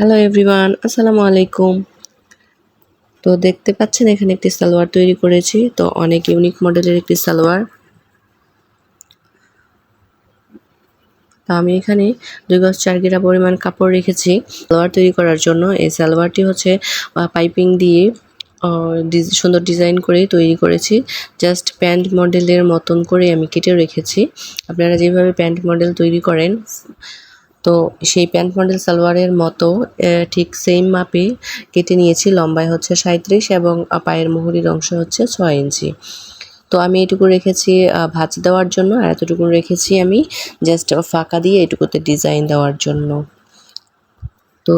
Hello everyone আসসালামু আলাইকুম তো দেখতে পাচ্ছেন, এখানে একটি সালোয়ার তৈরি করেছি। তো অনেক ইউনিক মডেলের একটি সালোয়ার। তো আমি এখানে দুই গজ চার গিরা পরিমাণ কাপড় রেখেছি সালোয়ার তৈরি করার জন্য। এই সালোয়ারটি হচ্ছে পাইপিং দিয়ে সুন্দর ডিজাইন করে তৈরি করেছি। জাস্ট প্যান্ট মডেলের মতন করে আমি কেটে রেখেছি। আপনারা যেভাবে প্যান্ট মডেল তৈরি করেন তো সেই প্যান্ট মডেল সালোয়ারের মতো ঠিক সেম মাপে কেটে নিয়েছি। লম্বায় হচ্ছে সাঁত্রিশ এবং পায়ের মুহুরির অংশ হচ্ছে ছয় ইঞ্চি। তো আমি এটুকু রেখেছি ভাজ দেওয়ার জন্য। আর এতটুকু রেখেছি আমি জাস্ট ফাঁকা দিয়ে এটুকুতে ডিজাইন দেওয়ার জন্য। তো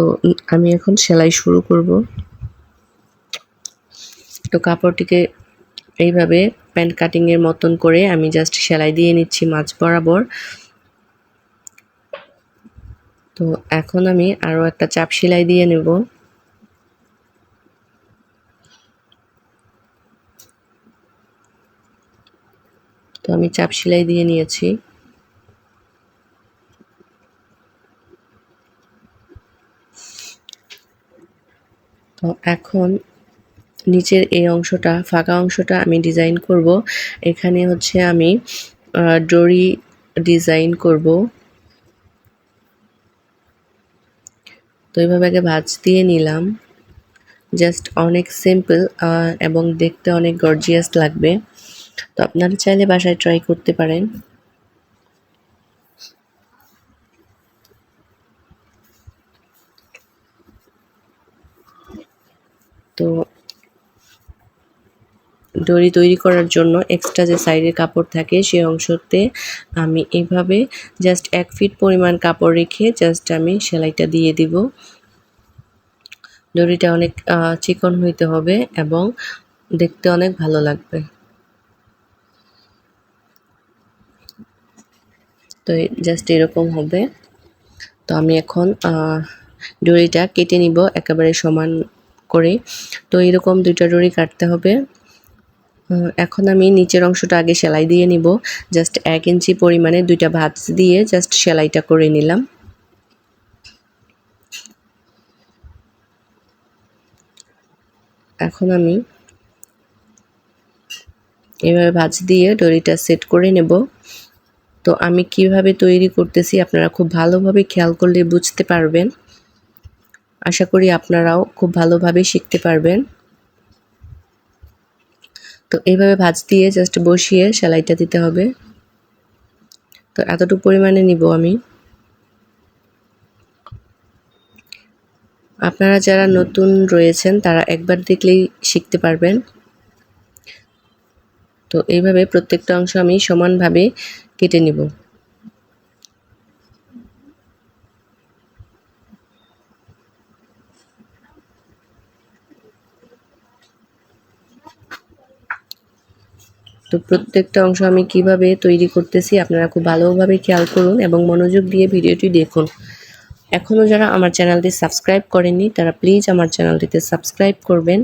আমি এখন সেলাই শুরু করব। তো কাপড়টিকে এইভাবে প্যান্ট কাটিংয়ের মতন করে আমি জাস্ট সেলাই দিয়ে নিচ্ছি মাছ বরাবর। তো এখন আমি আরও একটা চাপ সেলাই দিয়ে নেব। তো আমি চাপ সেলাই দিয়ে নিয়েছি। তো এখন নিচের এই অংশটা, ফাঁকা অংশটা আমি ডিজাইন করব। এখানে হচ্ছে আমি ডরি ডিজাইন করব। তো এইভাবে আগে ভাজ দিয়ে নিলাম। জাস্ট অনেক সিম্পল এবং দেখতে অনেক গর্জিয়াস লাগবে। তো আপনারা চাইলে বাসায় ট্রাই করতে পারেন। তো দড়ি তৈরি করার জন্য এক্সট্রা যে সাইডের কাপড় থাকে সেই অংশতে আমি এইভাবে জাস্ট এক ফিট পরিমাণ কাপড় রেখে জাস্ট আমি সেলাইটা দিয়ে দিব। দড়িটা অনেক চিকন হইতে হবে এবং দেখতে অনেক ভালো লাগবে। তো জাস্ট এরকম হবে। তো আমি এখন দড়িটা কেটে নিব একেবারে সমান করে। তো এরকম দুইটা দড়ি কাটতে হবে। এখন আমি নিচের অংশটা আগে সেলাই দিয়ে নিব। জাস্ট এক ইঞ্চি পরিমাণে দুইটা ভাত দিয়ে জাস্ট সেলাইটা করে নিলাম। এখন আমি এভাবে ভাজ দিয়ে ডরিটা সেট করে নেব। তো আমি কীভাবে তৈরি করতেছি আপনারা খুব ভালোভাবে খেয়াল করলে বুঝতে পারবেন। আশা করি আপনারাও খুব ভালোভাবে শিখতে পারবেন। তো এইভাবে ভাজ দিয়ে জাস্ট বসিয়ে সেলাইটা দিতে হবে। তো এতটুকু পরিমাণে নিব আমি। আপনারা যারা নতুন রয়েছেন, তারা একবার দেখলেই শিখতে পারবেন। তো এইভাবে প্রত্যেকটা অংশ আমি সমানভাবে কেটে নিব। তো প্রত্যেকটা অংশ আমি কীভাবে তৈরি করতেছি আপনারা খুব ভালোভাবে খেয়াল করুন এবং মনোযোগ দিয়ে ভিডিওটি দেখুন। এখনও যারা আমার চ্যানেলটি সাবস্ক্রাইব করেননি, তারা প্লিজ আমার চ্যানেলটিতে সাবস্ক্রাইব করবেন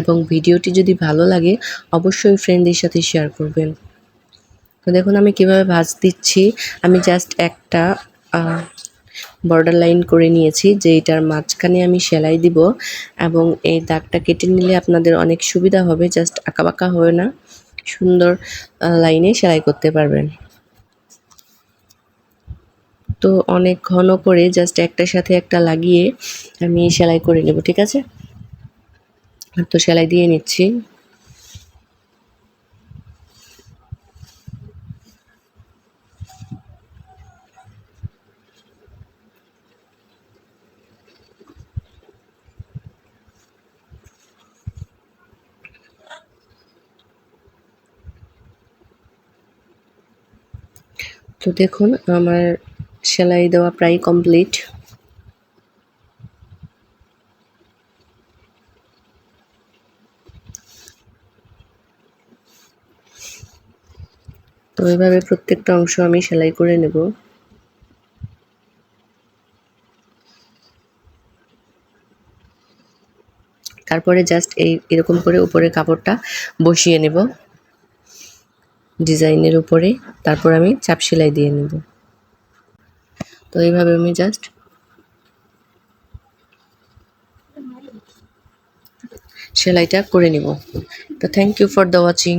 এবং ভিডিওটি যদি ভালো লাগে, অবশ্যই ফ্রেন্ডদের সাথে শেয়ার করবেন। তো দেখুন আমি কীভাবে ভাজ দিচ্ছি। আমি জাস্ট একটা বর্ডার লাইন করে নিয়েছি যে এটার মাঝখানে আমি সেলাই দিব এবং এই দাগটা কেটে নিলে আপনাদের অনেক সুবিধা হবে জাস্ট আঁকাবাঁকা হবে না। সুন্দর লাইনে সেলাই করতে পারবেন। তো অনেক ঘন করে জাস্ট একটার সাথে একটা লাগিয়ে আমি সেলাই করে নেব, ঠিক আছে? তো সেলাই দিয়ে নিচ্ছি। তো দেখুন, আমার সেলাই দেওয়া প্রায় কমপ্লিট তো এইভাবে প্রত্যেকটা অংশ আমি সেলাই করে নেব। তারপরে জাস্ট এই, এরকম করে উপরে কাপড়টা বসিয়ে নেব। ডিজাইনের উপরে, তারপর আমি চাপ সেলাই দিয়ে নেব। তো এইভাবে আমি জাস্ট সেলাইটা করে নিব। তো thank you for the watching